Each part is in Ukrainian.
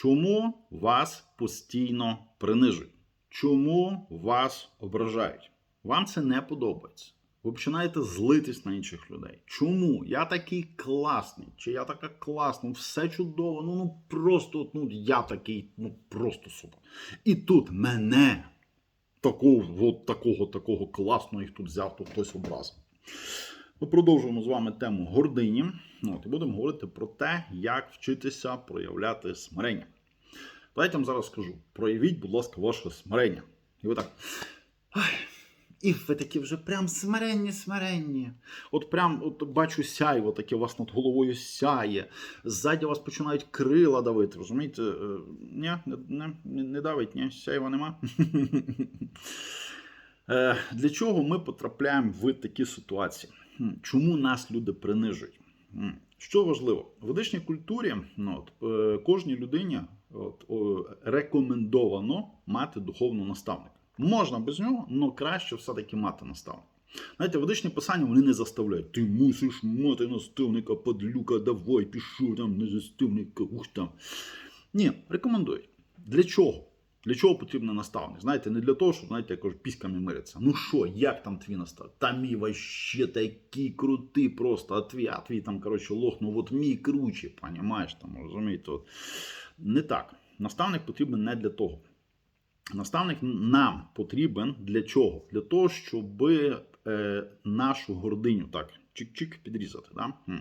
Чому вас постійно принижують? Чому вас ображають? Вам це не подобається. Ви починаєте злитись на інших людей. Чому? Я такий класний, чи я така класна, ну, все чудово, ну, ну просто ну, я такий, ну просто супер. І тут мене, такого, от, такого, такого класного, їх тут взяв, тут хтось образив. Ми продовжуємо з вами тему гордині. От, і будемо говорити про те, як вчитися проявляти смирення. Давайте я вам зараз скажу: проявіть, будь ласка, ваше смирення. І ви так. Ай, і ви такі вже прям смиренні, смиренні. От прям от бачу сяйво, таке у вас над головою сяє. Ззаді вас починають крила давити. Розумієте? Е, Ні, не, не, не давить, ні, сяйва нема. Е, Для чого ми потрапляємо в такі ситуації? Чому нас люди принижують? Що важливо, в ведичній культурі ну, от, е, кожній людині от, рекомендовано мати духовного наставника. Можна без нього, але краще все-таки мати наставника. Знаєте, ведичні писання вони не заставляють. Ти мусиш мати наставника, подлюка, давай, пішов там, не наставника, ух там. Ні, рекомендують. Для чого? Для чого потрібен наставник? Знаєте, не для того, щоб, знаєте, я кажу, піськами мириться. Ну що, як там твій наставник? Та мій вообще такий крутий просто, а твій, а твій там, коротше, лох, ну от мій круче, понімаєш, там, розумієте? От. Не так. Наставник потрібен не для того. Наставник нам потрібен для чого? Для того, щоб е, нашу гординю так чик-чик підрізати. Да? Хм.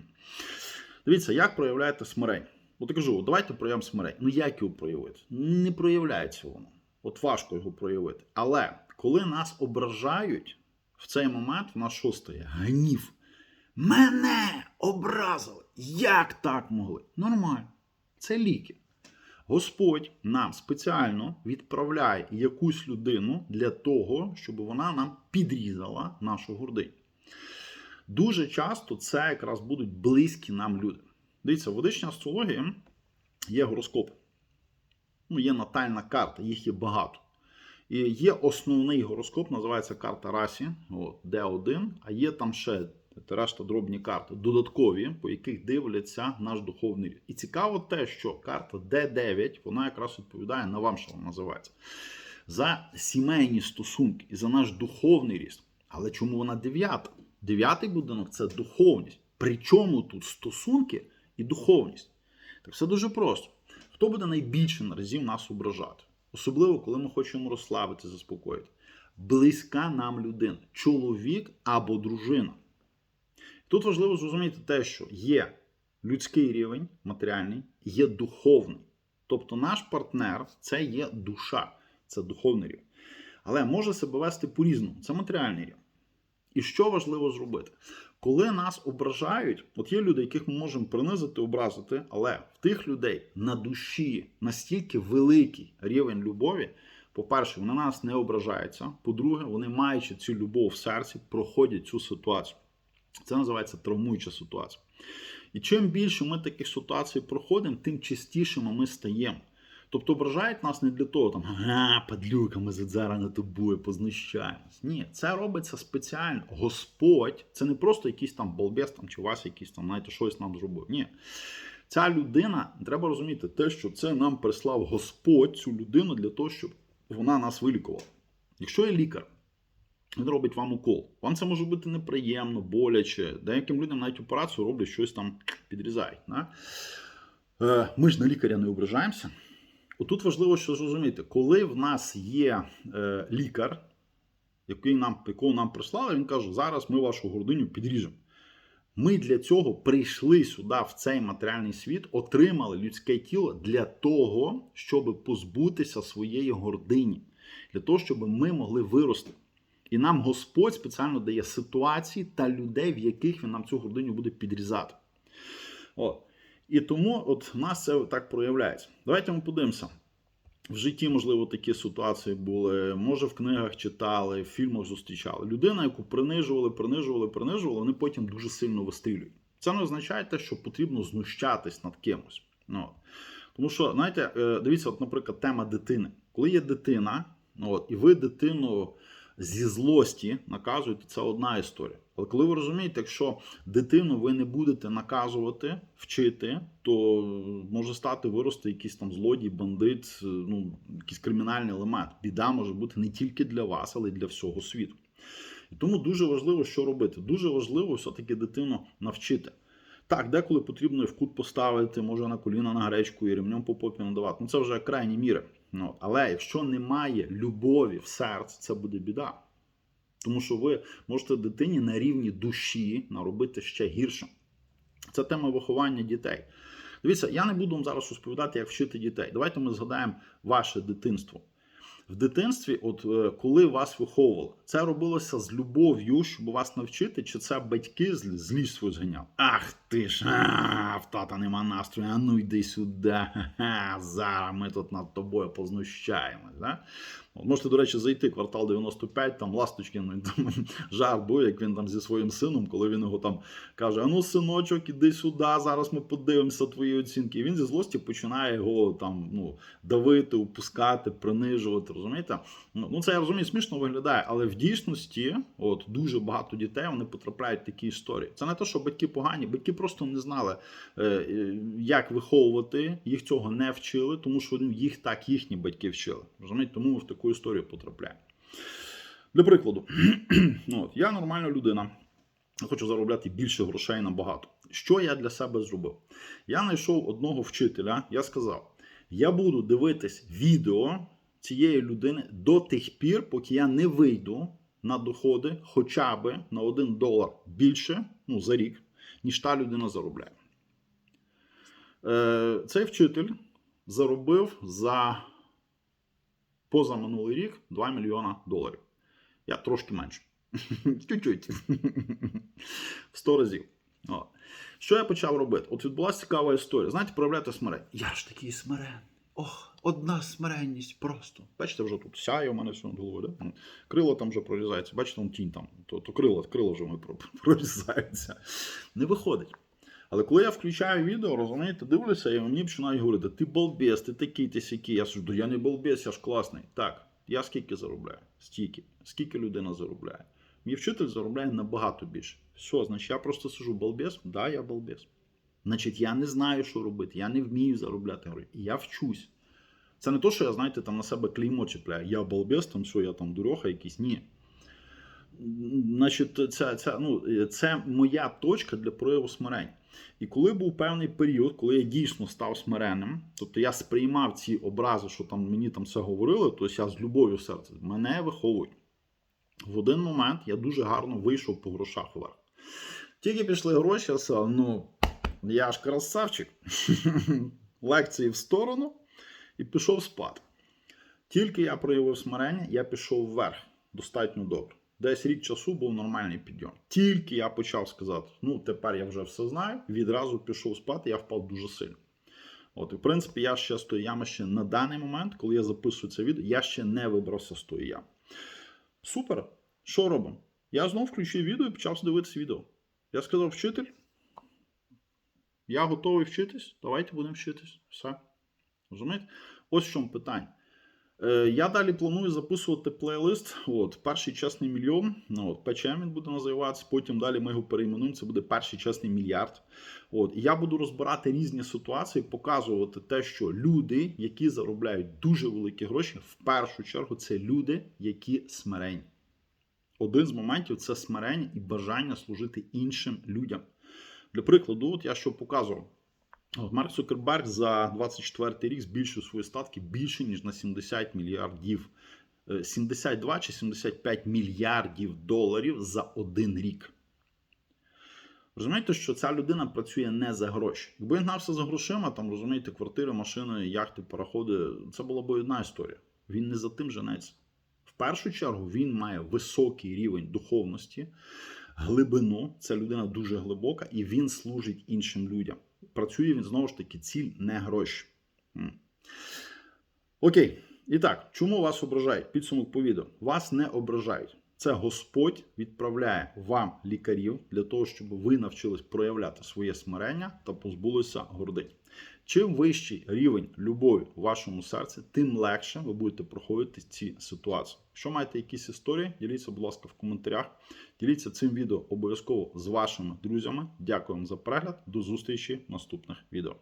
Дивіться, як проявляєте смирення. От я кажу, давайте проявимо смирення. Ну як його проявити? Не проявляється воно. От важко його проявити. Але коли нас ображають, в цей момент в нас що стає? Гнів. Мене образили! Як так могли? Нормально. Це ліки. Господь нам спеціально відправляє якусь людину для того, щоб вона нам підрізала нашу гординю. Дуже часто це якраз будуть близькі нам люди. Дивіться, в ведичній астрології є гороскоп. Ну, є натальна карта, їх є багато. І є основний гороскоп, називається карта Расі, от, Д1, а є там ще решта дробні карти, додаткові, по яких дивляться наш духовний рід. І цікаво те, що карта Д9, вона якраз відповідає на вам, що вона називається. За сімейні стосунки і за наш духовний ріст. Але чому вона дев'ята? Дев'ятий будинок це духовність. Причому тут стосунки і духовність? Так все дуже просто. Хто буде найбільше разів нас ображати? Особливо, коли ми хочемо розслабити, заспокоїти. Близька нам людина, чоловік або дружина. Тут важливо зрозуміти те, що є людський рівень, матеріальний, є духовний. Тобто наш партнер це є душа, це духовний рівень. Але може себе вести по-різному, це матеріальний рівень. І що важливо зробити? Коли нас ображають, от є люди, яких ми можемо принизити, образити, але в тих людей на душі настільки великий рівень любові. По-перше, вони на нас не ображаються. По-друге, вони, маючи цю любов в серці, проходять цю ситуацію. Це називається травмуюча ситуація. І чим більше ми таких ситуацій проходимо, тим частішими ми стаємо. Тобто ображають нас не для того, там, ага, падлюка, ми зараз над тобою познущаємось. Ні, це робиться спеціально. Господь, це не просто якийсь там балбес там, чи Вася якийсь там, знаєте, щось нам зробив. Ні. Ця людина, треба розуміти, те, що це нам прислав Господь, цю людину для того, щоб вона нас вилікувала. Якщо є лікар, він робить вам укол. Вам це може бути неприємно, боляче. Деяким людям навіть операцію роблять щось там підрізають. Да? Е, Ми ж на лікаря не ображаємося. Отут важливо що зрозуміти, коли в нас є е, лікар, який нам, якого нам прислали, він каже, зараз ми вашу гординю підріжемо. Ми для цього прийшли сюди, в цей матеріальний світ, отримали людське тіло для того, щоб позбутися своєї гордині, для того, щоб ми могли вирости. І нам Господь спеціально дає ситуації та людей, в яких він нам цю гординю буде підрізати. От. І тому от в нас це так проявляється. Давайте ми подивимося. В житті, можливо, такі ситуації були, може, в книгах читали, в фільмах зустрічали. Людина, яку принижували, принижували, принижували, вони потім дуже сильно вистрілюють. Це не означає те, що потрібно знущатись над кимось. Ну, от. Тому що, знаєте, е, дивіться, от, наприклад, тема дитини. Коли є дитина, от, і ви дитину зі злості наказуєте, це одна історія. Але коли ви розумієте, якщо дитину ви не будете наказувати, вчити, то може стати вирости якийсь там злодій, бандит, ну якийсь кримінальний елемент. Біда може бути не тільки для вас, але й для всього світу. І тому дуже важливо, що робити. Дуже важливо все-таки дитину навчити. Так, деколи потрібно і в кут поставити, може на коліна на гречку і ремнем по попі надавати. Ну це вже крайні міри. Ну, але якщо немає любові в серці, це буде біда. Тому що ви можете дитині на рівні душі наробити ще гірше. Це тема виховання дітей. Дивіться, я не буду вам зараз розповідати, як вчити дітей. Давайте ми згадаємо ваше дитинство. В дитинстві, от е, коли вас виховували, це робилося з любов'ю, щоб вас навчити, чи це батьки з злість свою зганяли? Ах ти ж, а, в тата нема настрою, а ну йди сюди. Зараз ми тут над тобою познущаємось. Да? Можете, до речі, зайти квартал 95, там Ласточкин ну, там, жарт був, як він там зі своїм сином, коли він його там каже: А ну, синочок, іди сюди, зараз ми подивимося твої оцінки. І він зі злості починає його там ну, давити, упускати, принижувати. Розумієте? Ну, ну це я розумію, смішно виглядає, але в дійсності, от дуже багато дітей вони потрапляють в такі історії. Це не те, що батьки погані, батьки просто не знали, е, е, як виховувати, їх цього не вчили, тому що ну, їх так їхні батьки вчили. Розумієте? Тому в таку історію потрапляємо. Для прикладу, ну, от, я нормальна людина. Хочу заробляти більше грошей набагато. Що я для себе зробив? Я знайшов одного вчителя, я сказав: я буду дивитись відео цієї людини до тих пір, поки я не вийду на доходи хоча б на 1 долар більше ну, за рік, ніж та людина заробляє. Е, Цей вчитель заробив за позаминулий рік 2 мільйона доларів. Я трошки менше. Чуть-чуть. В 100 разів. От. Що я почав робити? От відбулася цікава історія. Знаєте, проявляти смирення. Я ж такий смирений. Ох, одна смиренність просто. Бачите, вже тут сяє у мене все над головою, да? Крило там вже прорізається. Бачите, там тінь там, то, то крило, крило вже ми прорізаються. Не виходить. Але коли я включаю відео, розумієте, дивлюся, і мені починають говорити: ти балбес, ти такий, ти сякий. Я кажу, я не балбес, я ж класний. Так, я скільки заробляю? Стільки. Скільки людина заробляє? Мій вчитель заробляє набагато більше. Все, значить, я просто сижу балбес, да, я балбес. Значить, я не знаю, що робити, я не вмію заробляти гроші. Я вчусь. Це не то, що я, знаєте, там на себе клеймо чіпляю. Я балбес, там що, я там дурьоха якийсь. Ні. Значить, це, це, ну, це моя точка для прояву смирення. І коли був певний період, коли я дійсно став смиренним, тобто я сприймав ці образи, що там мені там все говорили, то я з любов'ю в серці, мене виховують. В один момент я дуже гарно вийшов по грошах вверх. Тільки пішли гроші, я сказав, ну, я ж красавчик. Лекції в сторону і пішов спати. Тільки я проявив смирення, я пішов вверх достатньо добре. Десь рік часу був нормальний підйом. Тільки я почав сказати, ну тепер я вже все знаю, відразу пішов спати, я впав дуже сильно. От, і в принципі, я ще з тої ями ще на даний момент, коли я записую це відео, я ще не вибрався з тої ями. Супер. Що робимо? Я знову включив відео і почав дивитися відео. Я сказав, вчитель, я готовий вчитись, давайте будемо вчитись. Все. Розумієте? Ось в чому питання. Е, Я далі планую записувати плейлист. От, Перший чесний мільйон. Ну, от, ПЧМ він буде називатися. Потім далі ми його перейменуємо. Це буде перший чесний мільярд. От, І я буду розбирати різні ситуації, показувати те, що люди, які заробляють дуже великі гроші, в першу чергу це люди, які смирені. Один з моментів це смирення і бажання служити іншим людям. Для прикладу, от я що показував. Марк Цукерберг за 24 рік збільшив свої статки більше, ніж на 70 мільярдів. е, 72 чи 75 мільярдів доларів за один рік. Розумієте, що ця людина працює не за гроші. Якби він гнався за грошима, там розумієте, квартири, машини, яхти, пароходи, це була б одна історія. Він не за тим женеться. В першу чергу він має високий рівень духовності, глибину. Ця людина дуже глибока, і він служить іншим людям. Працює він знову ж таки ціль, не гроші. Окей. І так, чому вас ображають? Підсумок по. Вас не ображають. Це Господь відправляє вам лікарів для того, щоб ви навчились проявляти своє смирення та позбулися гордині. Чим вищий рівень любові у вашому серці, тим легше ви будете проходити ці ситуації. Якщо маєте якісь історії, діліться, будь ласка, в коментарях. Діліться цим відео обов'язково з вашими друзями. Дякую вам за перегляд. До зустрічі в наступних відео.